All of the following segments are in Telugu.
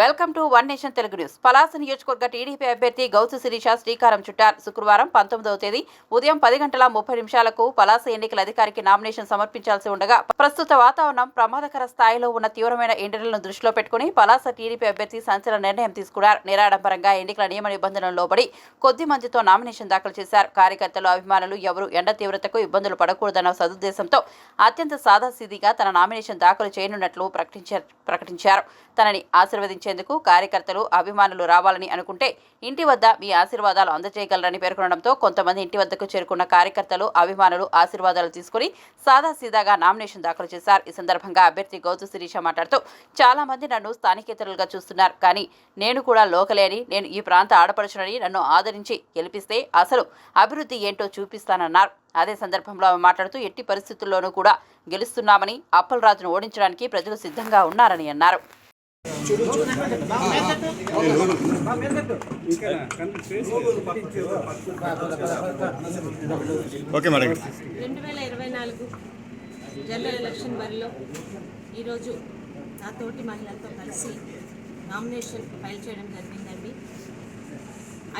Welcome to one nation Telugu news. Palasa నియోజకవర్గ టీడీపీ అభ్యర్థి గౌతు శిరీష శ్రీకారం చుట్టారు. శుక్రవారం పంతొమ్మిదవ తేదీ ఉదయం పది గంటల ముప్పై నిమిషాలకు పలాస ఎన్నికల అధికారికి నామినేషన్ సమర్పించాల్సి ఉండగా ప్రస్తుత వాతావరణం ప్రమాదకర స్థాయిలో ఉన్న తీవ్రమైన ఎండలను దృష్టిలో పెట్టుకుని పలాస టీడీపీ అభ్యర్థి సంచలన నిర్ణయం తీసుకున్నారు. నిరాడంబరంగా ఎన్నికల నియమ నిబంధనలు లోబడి కొద్ది మందితో నామినేషన్ దాఖలు చేశారు. కార్యకర్తలు అభిమానులు ఎవరు ఎండ తీవ్రతకు ఇబ్బందులు పడకూడదన్న సదుద్దేశంతో అత్యంత సాదాసీదిగా తన నామినేషన్ దాఖలు చేయనున్నట్లు ప్రకటించారు. ప్రకటించారు. తనని ఆశీర్వదించారు ఆశీర్వదించేందుకు కార్యకర్తలు అభిమానులు రావాలని అనుకుంటే ఇంటి వద్ద మీ ఆశీర్వాదాలు అందజేయగలరని పేర్కొనడంతో కొంతమంది ఇంటి వద్దకు చేరుకున్న కార్యకర్తలు అభిమానులు ఆశీర్వాదాలు తీసుకుని సాదాసీదాగా నామినేషన్ దాఖలు చేశారు. ఈ సందర్భంగా అభ్యర్థి గౌతు శిరీష మాట్లాడుతూ చాలా మంది నన్ను స్థానికేతరులుగా చూస్తున్నారు కానీ నేను కూడా లోకలే అని నేను ఈ ప్రాంత ఆడపడుచునని నన్ను ఆదరించి గెలిపిస్తే అసలు అభివృద్ధి ఏంటో చూపిస్తానన్నారు. అదే సందర్భంలో ఆమె మాట్లాడుతూ ఎట్టి పరిస్థితుల్లోనూ కూడా గెలుస్తున్నామని అప్పలరాజును ఓడించడానికి ప్రజలు సిద్ధంగా ఉన్నారని అన్నారు. Okay madam. రెండు వేల ఇరవై నాలుగు జనరల్ ఎలక్షన్ బరిలో ఈరోజు నా తోటి మహిళలతో కలిసి నామినేషన్ ఫైల్ చేయడం జరిగిందండి.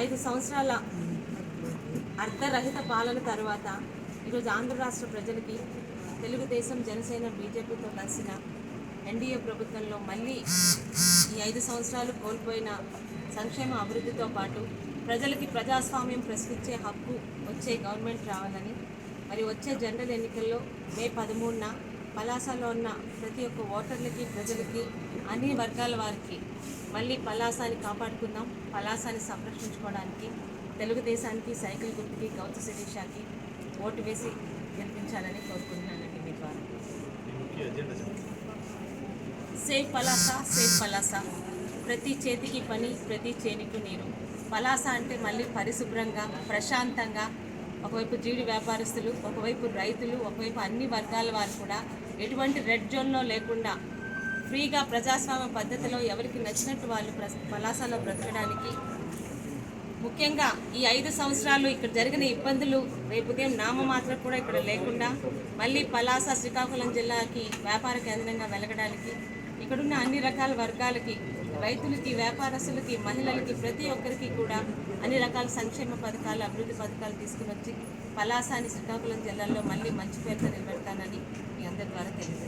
ఐదు సంవత్సరాల అర్ధరహిత పాలన తర్వాత ఈరోజు ఆంధ్ర రాష్ట్ర ప్రజలకి తెలుగుదేశం జనసేన బీజేపీతో కలిసిన ఎన్డీఏ ప్రభుత్వంలో మళ్ళీ ఈ ఐదు సంవత్సరాలు కోల్పోయిన సంక్షేమ అభివృద్ధితో పాటు ప్రజలకి ప్రజాస్వామ్యం ప్రశ్నించే హక్కు వచ్చే గవర్నమెంట్ రావాలని మరి వచ్చే జనరల్ ఎన్నికల్లో మే పదమూడున పలాసలో ఉన్న ప్రతి ఒక్క ఓటర్లకి ప్రజలకి అన్ని వర్గాల వారికి మళ్ళీ పలాసాని కాపాడుకుందాం పలాసాని సంరక్షించుకోవడానికి తెలుగుదేశానికి సైకిల్ గుర్తుకి గౌత శిరీషాకి ఓటు వేసి గెలిపించాలని కోరుకుంటున్నానండి మీ ద్వారా. Safe Palasa safe Palasa. ప్రతి చేతికి పని ప్రతి చేనికి నీరు. పలాస అంటే మళ్ళీ పరిశుభ్రంగా ప్రశాంతంగా. ఒకవైపు జీడి వ్యాపారస్తులు ఒకవైపు రైతులు ఒకవైపు అన్ని వర్గాల వారు కూడా ఎటువంటి రెడ్ జోన్లో లేకుండా ఫ్రీగా ప్రజాస్వామ్య పద్ధతిలో ఎవరికి నచ్చినట్టు వాళ్ళు ప్ర పలాసలో బ్రతకడానికి ముఖ్యంగా ఈ ఐదు సంవత్సరాలు ఇక్కడ జరిగిన ఇబ్బందులు రేపు ఉదయం నామమాత్రం కూడా ఇక్కడ లేకుండా మళ్ళీ పలాస శ్రీకాకుళం జిల్లాకి వ్యాపార కేంద్రంగా వెలగడానికి ఇక్కడున్న అన్ని రకాల వర్గాలకి రైతులకి వ్యాపారస్తులకి మహిళలకి ప్రతి ఒక్కరికి కూడా అన్ని రకాల సంక్షేమ పథకాలు అభివృద్ధి పథకాలు తీసుకుని వచ్చి పలాసాని శ్రీకాకుళం జిల్లాలో మళ్ళీ మంచి పేరుతో నిలబెడతానని మీ అందరి ద్వారా తెలియజేస్తాను